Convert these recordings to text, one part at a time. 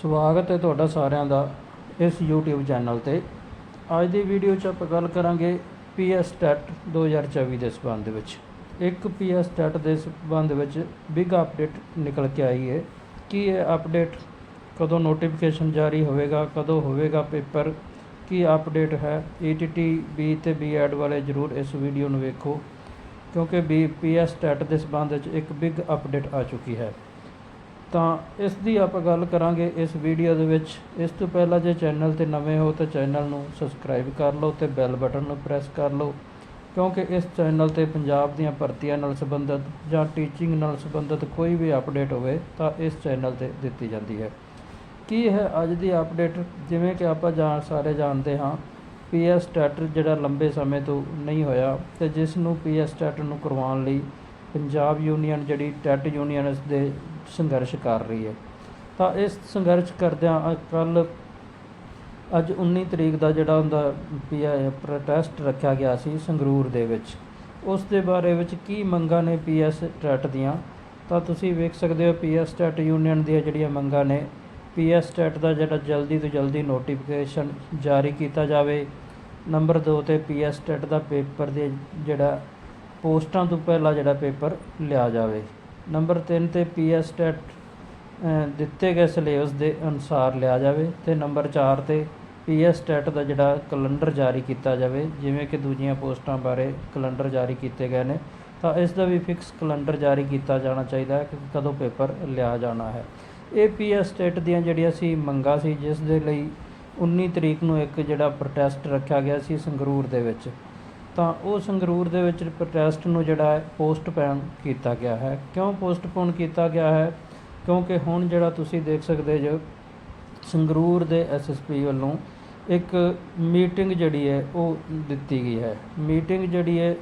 ਸਵਾਗਤ ਹੈ ਤੁਹਾਡਾ ਸਾਰਿਆਂ ਦਾ ਇਸ YouTube ਚੈਨਲ ਤੇ। ਅੱਜ ਦੀ ਵੀਡੀਓ 'ਚ ਆਪਾਂ ਗੱਲ ਕਰਾਂਗੇ ਪੀਐਸ ਟੈਟ 2024 ਦੇ ਸਬੰਧ ਦੇ ਵਿੱਚ। ਇੱਕ ਪੀਐਸ ਟੈਟ ਦੇ ਸਬੰਧ ਵਿੱਚ ਬਿਗ ਅਪਡੇਟ ਨਿਕਲ ਕੇ ਆਈ ਹੈ। ਕੀ ਇਹ ਅਪਡੇਟ ਕਦੋਂ ਨੋਟੀਫਿਕੇਸ਼ਨ ਜਾਰੀ ਹੋਵੇਗਾ, ਕਦੋਂ ਹੋਵੇਗਾ ਪੇਪਰ ਕੀ ਅਪਡੇਟ ਹੈ? ETT ਬੀ ਤੇ ਬੀਐਡ ਵਾਲੇ ਜਰੂਰ ਇਸ ਵੀਡੀਓ ਨੂੰ ਵੇਖੋ, ਕਿਉਂਕਿ ਬੀ ਪੀਐਸ ਟੈਟ ਦੇ ਸਬੰਧ ਵਿੱਚ ਇੱਕ ਬਿਗ ਅਪਡੇਟ ਆ ਚੁੱਕੀ ਹੈ। ਤਾਂ ਇਸ ਦੀ ਆਪਾਂ ਗੱਲ ਕਰਾਂਗੇ ਇਸ ਵੀਡੀਓ ਦੇ ਵਿੱਚ। ਇਸ ਤੋਂ ਪਹਿਲਾਂ ਜੇ ਚੈਨਲ ਤੇ ਨਵੇਂ ਹੋ ਤਾਂ ਚੈਨਲ ਨੂੰ ਸਬਸਕ੍ਰਾਈਬ ਕਰ ਲਓ ਤੇ ਬੈਲ ਬਟਨ ਨੂੰ ਪ੍ਰੈਸ ਕਰ ਲਓ। ਕਿਉਂਕਿ ਇਸ ਚੈਨਲ ਤੇ ਪੰਜਾਬ ਦੀਆਂ ਭਰਤੀਆਂ ਨਾਲ ਸੰਬੰਧਿਤ ਜਾਂ ਟੀਚਿੰਗ ਨਾਲ ਸੰਬੰਧਿਤ ਕੋਈ ਵੀ ਅਪਡੇਟ ਹੋਵੇ ਤਾਂ ਇਸ ਚੈਨਲ ਤੇ ਦਿੱਤੀ ਜਾਂਦੀ ਹੈ। ਕੀ ਹੈ ਅੱਜ ਦੀ ਅਪਡੇਟ ਜਿਵੇਂ ਕਿ ਆਪਾਂ ਜਾਣ ਸਾਰੇ ਜਾਣਦੇ ਹਾਂ ਪੀਐਸ ਸਟੈਟਰ ਜਿਹੜਾ ਲੰਬੇ ਸਮੇਂ ਤੋਂ ਨਹੀਂ ਹੋਇਆ ਤੇ ਜਿਸ ਨੂੰ ਪੀਐਸ ਸਟੈਟਰ ਨੂੰ ਕਰਵਾਉਣ ਲਈ ਪੰਜਾਬ ਯੂਨੀਅਨ ਜਿਹੜੀ ਟੈਟ ਯੂਨੀਅਨ ਇਸ ਦੇ ਸੰਘਰਸ਼ ਕਰ ਰਹੀ ਹੈ। ਤਾਂ ਇਸ ਸੰਘਰਸ਼ ਕਰਦਿਆਂ ਕੱਲ ਅੱਜ 19 ਤਰੀਕ ਦਾ ਜਿਹੜਾ ਹੁੰਦਾ ਪੀਆ ਪ੍ਰੋਟੈਸਟ ਰੱਖਿਆ ਗਿਆ ਸੀ ਸੰਗਰੂਰ ਦੇ ਵਿੱਚ। ਉਸ ਦੇ ਬਾਰੇ ਵਿੱਚ ਕੀ ਮੰਗਾਂ ਨੇ ਪੀਐਸ ਟੈਟ ਦੀਆਂ? ਤਾਂ ਤੁਸੀਂ ਵੇਖ ਸਕਦੇ ਹੋ ਪੀਐਸ ਟੈਟ ਯੂਨੀਅਨ ਦੀਆਂ ਜਿਹੜੀਆਂ ਮੰਗਾਂ ਨੇ ਪੀਐਸ ਟੈਟ ਦਾ ਜਿਹੜਾ ਜਲਦੀ ਤੋਂ ਜਲਦੀ ਨੋਟੀਫਿਕੇਸ਼ਨ ਜਾਰੀ ਕੀਤਾ ਜਾਵੇ। ਨੰਬਰ 2 ਤੇ ਪੀਐਸ ਟੈਟ ਦਾ ਪੇਪਰ ਦੇ ਜਿਹੜਾ ਪੋਸਟਾਂ ਤੋਂ ਪਹਿਲਾਂ ਜਿਹੜਾ ਪੇਪਰ ਲਿਆ ਜਾਵੇ। ਨੰਬਰ 3 ਤੇ ਪੀਐਸ ਟੈਟ ਦਿੱਤੇ ਗਏ ਸਿਲੇਬਸ ਦੇ ਅਨੁਸਾਰ ਲਿਆ ਜਾਵੇ ਤੇ ਨੰਬਰ 4 ਤੇ ਪੀਐਸ ਟੈਟ ਦਾ ਜਿਹੜਾ ਕੈਲੰਡਰ ਜਾਰੀ ਕੀਤਾ ਜਾਵੇ, ਜਿਵੇਂ ਕਿ ਦੂਜੀਆਂ ਪੋਸਟਾਂ ਬਾਰੇ ਕੈਲੰਡਰ ਜਾਰੀ ਕੀਤੇ ਗਏ ਨੇ, ਤਾਂ ਇਸ ਦਾ ਵੀ ਫਿਕਸ ਕੈਲੰਡਰ ਜਾਰੀ ਕੀਤਾ ਜਾਣਾ ਚਾਹੀਦਾ ਹੈ ਕਿ ਕਦੋਂ ਪੇਪਰ ਲਿਆ ਜਾਣਾ ਹੈ। ਇਹ ਪੀਐਸ ਟੈਟ ਦੀਆਂ ਜਿਹੜੀਆਂ ਸੀ ਮੰਗਾਂ ਸੀ, ਜਿਸ ਦੇ ਲਈ 19 ਤਰੀਕ ਨੂੰ ਇੱਕ ਜਿਹੜਾ ਪ੍ਰੋਟੈਸਟ ਰੱਖਿਆ ਗਿਆ ਸੀ ਸੰਗਰੂਰ ਦੇ ਵਿੱਚ। ਤਾਂ ਉਹ ਸੰਗਰੂਰ ਦੇ ਵਿੱਚ ਪ੍ਰੋਟੈਸਟ ਨੂੰ ਜਿਹੜਾ ਹੈ ਪੋਸਟਪੋਨ ਕੀਤਾ ਗਿਆ ਹੈ। ਕਿਉਂ ਪੋਸਟਪੋਨ ਕੀਤਾ ਗਿਆ ਹੈ? ਕਿਉਂਕਿ ਹੁਣ ਜਿਹੜਾ ਤੁਸੀਂ ਦੇਖ ਸਕਦੇ ਜੋ ਸੰਗਰੂਰ ਦੇ ਐਸਐਸਪੀ ਵੱਲੋਂ ਇੱਕ ਮੀਟਿੰਗ ਜਿਹੜੀ ਹੈ ਉਹ ਦਿੱਤੀ ਗਈ ਹੈ। ਮੀਟਿੰਗ ਜਿਹੜੀ ਹੈ,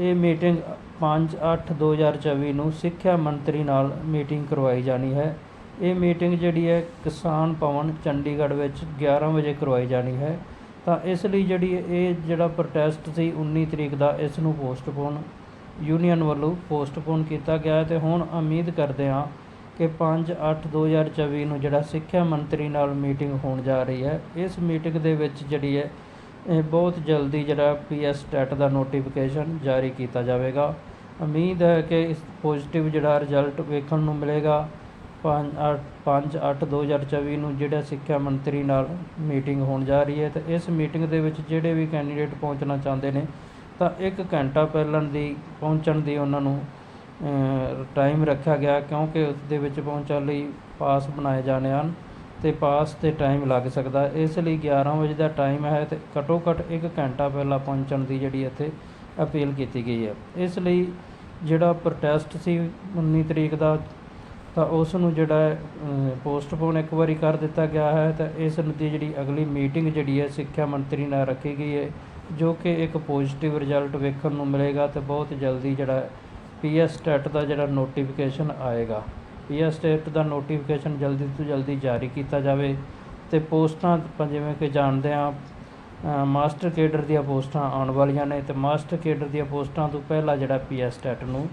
ਇਹ ਮੀਟਿੰਗ 5/8/2024 ਨੂੰ ਸਿੱਖਿਆ ਮੰਤਰੀ ਨਾਲ ਮੀਟਿੰਗ ਕਰਵਾਈ ਜਾਣੀ ਹੈ। ਇਹ ਮੀਟਿੰਗ ਜਿਹੜੀ ਹੈ ਕਿਸਾਨ ਭਵਨ ਚੰਡੀਗੜ੍ਹ ਵਿੱਚ 11 ਵਜੇ ਕਰਵਾਈ ਜਾਣੀ ਹੈ। ਤਾਂ ਇਸ ਲਈ ਜਿਹੜੀ ਇਹ ਜਿਹੜਾ ਪ੍ਰੋਟੈਸਟ ਸੀ 19 ਤਰੀਕ ਦਾ, ਇਸ ਨੂੰ ਪੋਸਟਪੋਨ ਯੂਨੀਅਨ ਵੱਲੋਂ ਪੋਸਟਪੋਨ ਕੀਤਾ ਗਿਆ ਤੇ ਹੁਣ ਉਮੀਦ ਕਰਦੇ ਹਾਂ ਕਿ 5/8/2024 ਨੂੰ ਜਿਹੜਾ ਸਿੱਖਿਆ ਮੰਤਰੀ ਨਾਲ ਮੀਟਿੰਗ ਹੋਣ ਜਾ ਰਹੀ ਹੈ। ਇਸ ਮੀਟਿੰਗ ਦੇ ਵਿੱਚ ਜਿਹੜੀ ਹੈ, ਇਹ ਬਹੁਤ ਜਲਦੀ ਜਿਹੜਾ ਪੀਐਸ ਟੈਟ ਦਾ ਨੋਟੀਫਿਕੇਸ਼ਨ ਜਾਰੀ ਕੀਤਾ ਜਾਵੇਗਾ। ਉਮੀਦ ਹੈ ਕਿ ਇਸ ਪੋਜ਼ਿਟਿਵ ਜਿਹੜਾ ਰਿਜ਼ਲਟ ਵੇਖਣ ਨੂੰ ਮਿਲੇਗਾ। 5/8/2024 ਨੂੰ ਜਿਹੜਾ ਸਿੱਖਿਆ ਮੰਤਰੀ ਨਾਲ ਮੀਟਿੰਗ ਹੋਣ ਜਾ ਰਹੀ ਹੈ ਤੇ ਇਸ ਮੀਟਿੰਗ ਦੇ ਵਿੱਚ ਜਿਹੜੇ ਵੀ ਕੈਂਡੀਡੇਟ ਪਹੁੰਚਣਾ ਚਾਹੁੰਦੇ ਨੇ, ਤਾਂ 1 ਘੰਟਾ ਪਹਿਲਾਂ ਦੀ ਪਹੁੰਚਣ ਦੀ ਉਹਨਾਂ ਨੂੰ ਟਾਈਮ ਰੱਖਿਆ ਗਿਆ ਕਿਉਂਕਿ ਉਸ ਦੇ ਵਿੱਚ ਪਹੁੰਚਣ ਲਈ ਪਾਸ ਬਣਾਏ ਜਾਣੇ ਹਨ ਤੇ ਪਾਸ ਤੇ ਟਾਈਮ ਲੱਗ ਸਕਦਾ। ਇਸ ਲਈ 11 ਵਜੇ ਦਾ ਟਾਈਮ ਹੈ ਤੇ ਘੱਟੋ ਘੱਟ 1 ਘੰਟਾ ਪਹਿਲਾਂ ਪਹੁੰਚਣ ਦੀ ਜਿਹੜੀ ਇੱਥੇ ਅਪੀਲ ਕੀਤੀ ਗਈ ਹੈ। ਇਸ ਲਈ ਜਿਹੜਾ ਪ੍ਰੋਟੈਸਟ ਸੀ 19 ਤਰੀਕ ਦਾ ਤਾਂ ਉਸ ਨੂੰ ਜਿਹੜਾ ਪੋਸਟਪੋਨ ਇੱਕ ਵਾਰੀ ਕਰ ਦਿੱਤਾ ਗਿਆ ਹੈ ਤਾਂ ਇਸ ਦੀ ਜਿਹੜੀ ਅਗਲੀ ਮੀਟਿੰਗ ਜਿਹੜੀ ਹੈ ਸਿੱਖਿਆ ਮੰਤਰੀ ਨਾਲ ਰੱਖੀ ਗਈ ਹੈ, ਜੋ ਕਿ ਇੱਕ ਪੋਜ਼ਿਟਿਵ ਰਿਜ਼ਲਟ ਵੇਖਣ ਨੂੰ ਮਿਲੇਗਾ ਤੇ ਬਹੁਤ ਜਲਦੀ ਜਿਹੜਾ ਪੀਐਸ ਟੈਟ ਦਾ ਜਿਹੜਾ ਨੋਟੀਫਿਕੇਸ਼ਨ ਆਏਗਾ। ਪੀਐਸ ਟੈਟ ਦਾ ਨੋਟੀਫਿਕੇਸ਼ਨ ਜਲਦੀ ਤੋਂ ਜਲਦੀ ਜਾਰੀ ਕੀਤਾ ਜਾਵੇ ਤੇ ਪੋਸਟਾਂ ਆਪਾਂ ਜਿਵੇਂ ਕਿ ਜਾਣਦੇ ਹਾਂ ਮਾਸਟਰ ਕੇਡਰ ਦੀਆਂ ਪੋਸਟਾਂ ਆਉਣ ਵਾਲੀਆਂ ਨੇ ਤੇ ਮਾਸਟਰ ਕੇਡਰ ਦੀਆਂ ਪੋਸਟਾਂ ਤੋਂ ਪਹਿਲਾਂ ਜਿਹੜਾ ਪੀਐਸ ਟੈਟ ਨੂੰ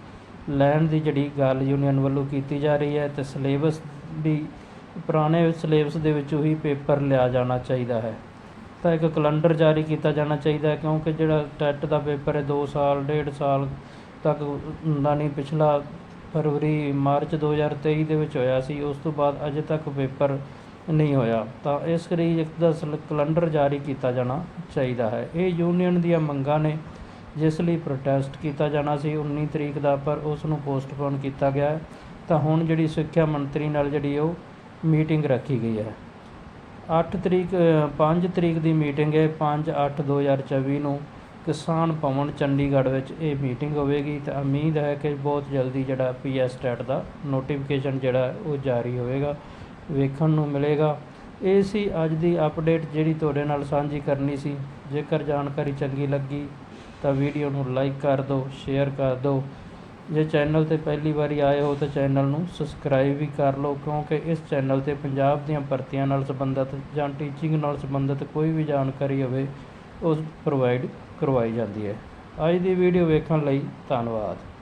ਲੈਣ ਦੀ ਜਿਹੜੀ ਗੱਲ ਯੂਨੀਅਨ ਵੱਲੋਂ ਕੀਤੀ ਜਾ ਰਹੀ ਹੈ, ਤੇ ਸਿਲੇਬਸ ਵੀ ਪੁਰਾਣੇ ਸਿਲੇਬਸ ਦੇ ਵਿੱਚੋਂ ਹੀ ਪੇਪਰ ਲਿਆ ਜਾਣਾ ਚਾਹੀਦਾ ਹੈ। ਤਾਂ ਇੱਕ ਕੈਲੰਡਰ ਜਾਰੀ ਕੀਤਾ ਜਾਣਾ ਚਾਹੀਦਾ ਹੈ, ਕਿਉਂਕਿ ਜਿਹੜਾ ਟੈਟ ਦਾ ਪੇਪਰ ਹੈ 2 ਸਾਲ 1.5 ਸਾਲ ਤੱਕ ਹੁੰਦਾ ਨਹੀਂ। ਪਿਛਲਾ ਫਰਵਰੀ, ਮਾਰਚ 2023 ਦੇ ਵਿੱਚ ਹੋਇਆ ਸੀ, ਉਸ ਤੋਂ ਬਾਅਦ ਅਜੇ ਤੱਕ ਪੇਪਰ ਨਹੀਂ ਹੋਇਆ। ਤਾਂ ਇਸ ਲਈ ਇੱਕ ਦਾ ਕੈਲੰਡਰ ਜਾਰੀ ਕੀਤਾ ਜਾਣਾ ਚਾਹੀਦਾ ਹੈ। ਇਹ ਯੂਨੀਅਨ ਦੀਆਂ ਮੰਗਾਂ ਨੇ ਜਿਸ ਲਈ ਪ੍ਰੋਟੈਸਟ ਕੀਤਾ ਜਾਣਾ ਸੀ 19 ਤਰੀਕ ਦਾ, ਪਰ ਉਸ ਨੂੰ ਪੋਸਟਪੋਨ ਕੀਤਾ ਗਿਆ ਤਾਂ ਹੁਣ ਜਿਹੜੀ ਸਿੱਖਿਆ ਮੰਤਰੀ ਨਾਲ ਜਿਹੜੀ ਉਹ ਮੀਟਿੰਗ ਰੱਖੀ ਗਈ ਹੈ। 8 ਤਰੀਕ 5 ਤਰੀਕ ਦੀ ਮੀਟਿੰਗ ਹੈ 5/8/2024 ਨੂੰ ਕਿਸਾਨ ਭਵਨ ਚੰਡੀਗੜ੍ਹ ਵਿੱਚ ਇਹ ਮੀਟਿੰਗ ਹੋਵੇਗੀ। ਤਾਂ ਉਮੀਦ ਹੈ ਕਿ ਬਹੁਤ ਜਲਦੀ ਜਿਹੜਾ ਪੀਐਸ ਟੈਟ ਦਾ ਨੋਟੀਫਿਕੇਸ਼ਨ ਜਿਹੜਾ ਉਹ ਜਾਰੀ ਹੋਵੇਗਾ, ਵੇਖਣ ਨੂੰ ਮਿਲੇਗਾ। ਇਹ ਸੀ ਅੱਜ ਦੀ ਅਪਡੇਟ ਜਿਹੜੀ ਤੁਹਾਡੇ ਨਾਲ ਸਾਂਝੀ ਕਰਨੀ ਸੀ। ਜੇਕਰ ਜਾਣਕਾਰੀ ਚੰਗੀ ਲੱਗੀ ਤਾਂ ਵੀਡੀਓ ਨੂੰ ਲਾਈਕ ਕਰ ਦਿਓ ਸ਼ੇਅਰ ਕਰ ਦਿਓ। ਜੇ ਚੈਨਲ ਤੇ ਪਹਿਲੀ ਵਾਰੀ ਆਏ ਹੋ ਤਾਂ ਚੈਨਲ ਨੂੰ ਸਬਸਕ੍ਰਾਈਬ ਵੀ ਕਰ ਲਓ, ਕਿਉਂਕਿ ਇਸ ਚੈਨਲ ਤੇ ਪੰਜਾਬ ਦੀਆਂ ਭਰਤੀਆਂ ਨਾਲ ਸੰਬੰਧਿਤ ਜਾਂ ਟੀਚਿੰਗ ਨਾਲ ਸੰਬੰਧਿਤ ਕੋਈ ਵੀ ਜਾਣਕਾਰੀ ਹੋਵੇ, ਉਸ ਪ੍ਰੋਵਾਈਡ ਕਰਵਾਈ ਜਾਂਦੀ ਹੈ। ਅੱਜ ਦੀ ਵੀਡੀਓ ਵੇਖਣ ਲਈ ਧੰਨਵਾਦ।